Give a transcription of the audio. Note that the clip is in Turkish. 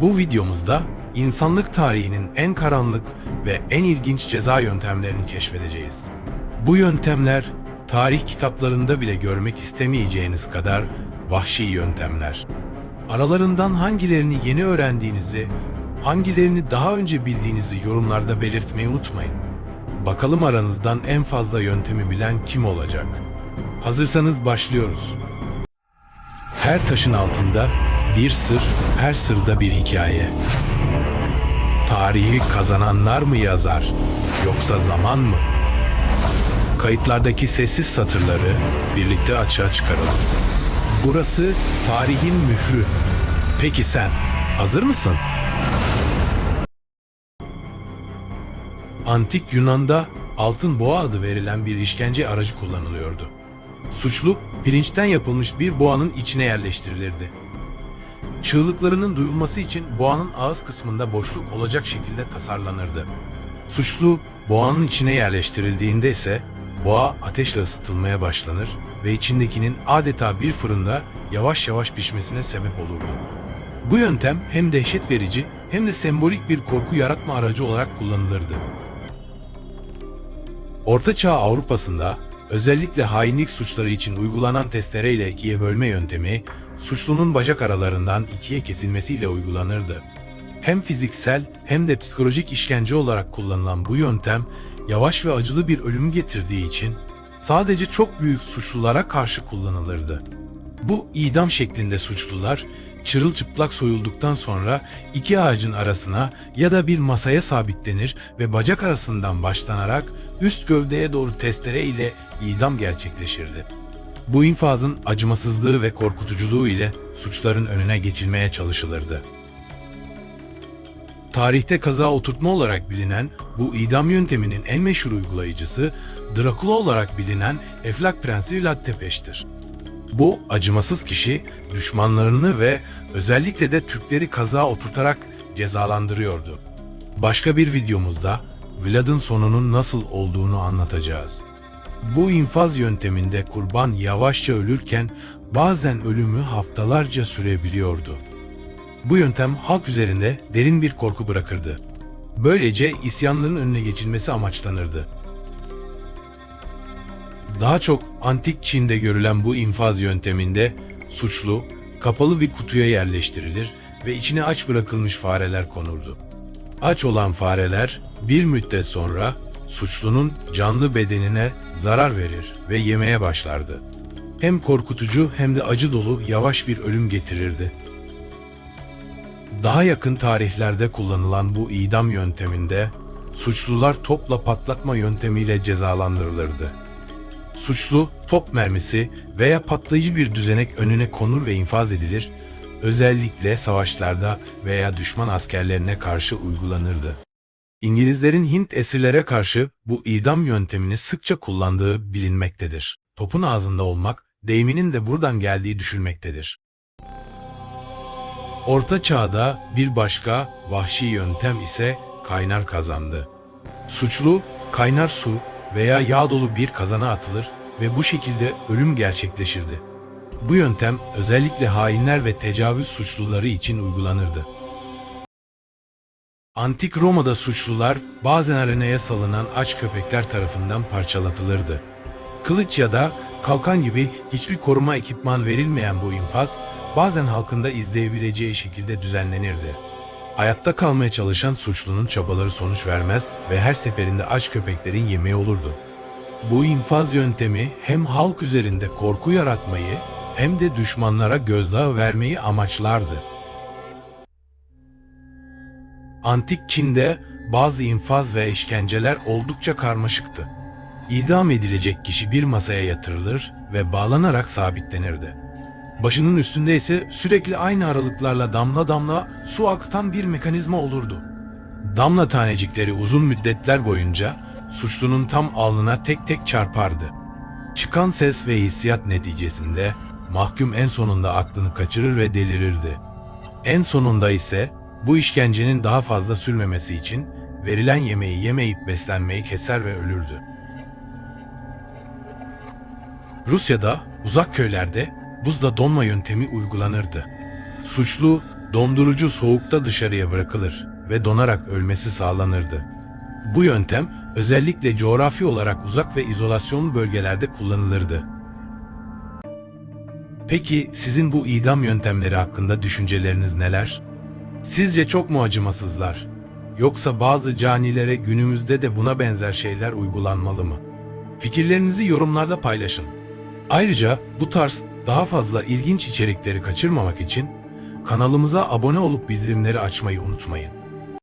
Bu videomuzda insanlık tarihinin en karanlık ve en ilginç ceza yöntemlerini keşfedeceğiz. Bu yöntemler tarih kitaplarında bile görmek istemeyeceğiniz kadar vahşi yöntemler. Aralarından hangilerini yeni öğrendiğinizi, hangilerini daha önce bildiğinizi yorumlarda belirtmeyi unutmayın. Bakalım aranızdan en fazla yöntemi bilen kim olacak? Hazırsanız başlıyoruz. Her taşın altında bir sır, her sırda bir hikaye. Tarihi kazananlar mı yazar, yoksa zaman mı? Kayıtlardaki sessiz satırları birlikte açığa çıkaralım. Burası tarihin mührü. Peki sen hazır mısın? Antik Yunan'da altın boğa adı verilen bir işkence aracı kullanılıyordu. Suçlu pirinçten yapılmış bir boğanın içine yerleştirilirdi. Çığlıklarının duyulması için boğanın ağız kısmında boşluk olacak şekilde tasarlanırdı. Suçlu boğanın içine yerleştirildiğinde ise boğa ateşle ısıtılmaya başlanır ve içindekinin adeta bir fırında yavaş yavaş pişmesine sebep olurdu. Bu yöntem hem dehşet verici hem de sembolik bir korku yaratma aracı olarak kullanılırdı. Orta Çağ Avrupa'sında özellikle hainlik suçları için uygulanan testereyle ikiye bölme yöntemi, suçlunun bacak aralarından ikiye kesilmesiyle uygulanırdı. Hem fiziksel hem de psikolojik işkence olarak kullanılan bu yöntem, yavaş ve acılı bir ölüm getirdiği için sadece çok büyük suçlulara karşı kullanılırdı. Bu idam şeklinde suçlular çırılçıplak soyulduktan sonra iki ağacın arasına ya da bir masaya sabitlenir ve bacak arasından başlanarak üst gövdeye doğru testere ile idam gerçekleşirdi. Bu infazın acımasızlığı ve korkutuculuğu ile suçların önüne geçilmeye çalışılırdı. Tarihte kaza oturtma olarak bilinen bu idam yönteminin en meşhur uygulayıcısı Drakula olarak bilinen Eflak Prensi Vlad Tepes'tir. Bu acımasız kişi düşmanlarını ve özellikle de Türkleri kaza oturtarak cezalandırıyordu. Başka bir videomuzda Vlad'ın sonunun nasıl olduğunu anlatacağız. Bu infaz yönteminde kurban yavaşça ölürken bazen ölümü haftalarca sürebiliyordu. Bu yöntem halk üzerinde derin bir korku bırakırdı. Böylece isyanların önüne geçilmesi amaçlanırdı. Daha çok antik Çin'de görülen bu infaz yönteminde suçlu kapalı bir kutuya yerleştirilir ve içine aç bırakılmış fareler konurdu. Aç olan fareler bir müddet sonra suçlunun canlı bedenine zarar verir ve yemeye başlardı. Hem korkutucu hem de acı dolu yavaş bir ölüm getirirdi. Daha yakın tarihlerde kullanılan bu idam yönteminde suçlular topla patlatma yöntemiyle cezalandırılırdı. Suçlu top mermisi veya patlayıcı bir düzenek önüne konur ve infaz edilir, özellikle savaşlarda veya düşman askerlerine karşı uygulanırdı. İngilizlerin Hint esirlere karşı bu idam yöntemini sıkça kullandığı bilinmektedir. Topun ağzında olmak, deyiminin de buradan geldiği düşünülmektedir. Orta Çağ'da bir başka vahşi yöntem ise kaynar kazandı. Suçlu kaynar su veya yağ dolu bir kazana atılır ve bu şekilde ölüm gerçekleşirdi. Bu yöntem özellikle hainler ve tecavüz suçluları için uygulanırdı. Antik Roma'da suçlular bazen arenaya salınan aç köpekler tarafından parçalatılırdı. Kılıç ya da kalkan gibi hiçbir koruma ekipman verilmeyen bu infaz bazen halkında izleyebileceği şekilde düzenlenirdi. Hayatta kalmaya çalışan suçlunun çabaları sonuç vermez ve her seferinde aç köpeklerin yemeği olurdu. Bu infaz yöntemi hem halk üzerinde korku yaratmayı hem de düşmanlara gözdağı vermeyi amaçlardı. Antik Çin'de bazı infaz ve işkenceler oldukça karmaşıktı. İdam edilecek kişi bir masaya yatırılır ve bağlanarak sabitlenirdi. Başının üstünde ise sürekli aynı aralıklarla damla damla su akıtan bir mekanizma olurdu. Damla tanecikleri uzun müddetler boyunca suçlunun tam alnına tek tek çarpardı. Çıkan ses ve hissiyat neticesinde mahkum en sonunda aklını kaçırır ve delirirdi. En sonunda ise bu işkencenin daha fazla sürmemesi için verilen yemeği yemeyip beslenmeyi keser ve ölürdü. Rusya'da uzak köylerde buzda donma yöntemi uygulanırdı. Suçlu dondurucu soğukta dışarıya bırakılır ve donarak ölmesi sağlanırdı. Bu yöntem özellikle coğrafi olarak uzak ve izolasyonlu bölgelerde kullanılırdı. Peki sizin bu idam yöntemleri hakkında düşünceleriniz neler? Sizce çok mu acımasızlar? Yoksa bazı canilere günümüzde de buna benzer şeyler uygulanmalı mı? Fikirlerinizi yorumlarda paylaşın. Ayrıca bu tarz daha fazla ilginç içerikleri kaçırmamak için kanalımıza abone olup bildirimleri açmayı unutmayın.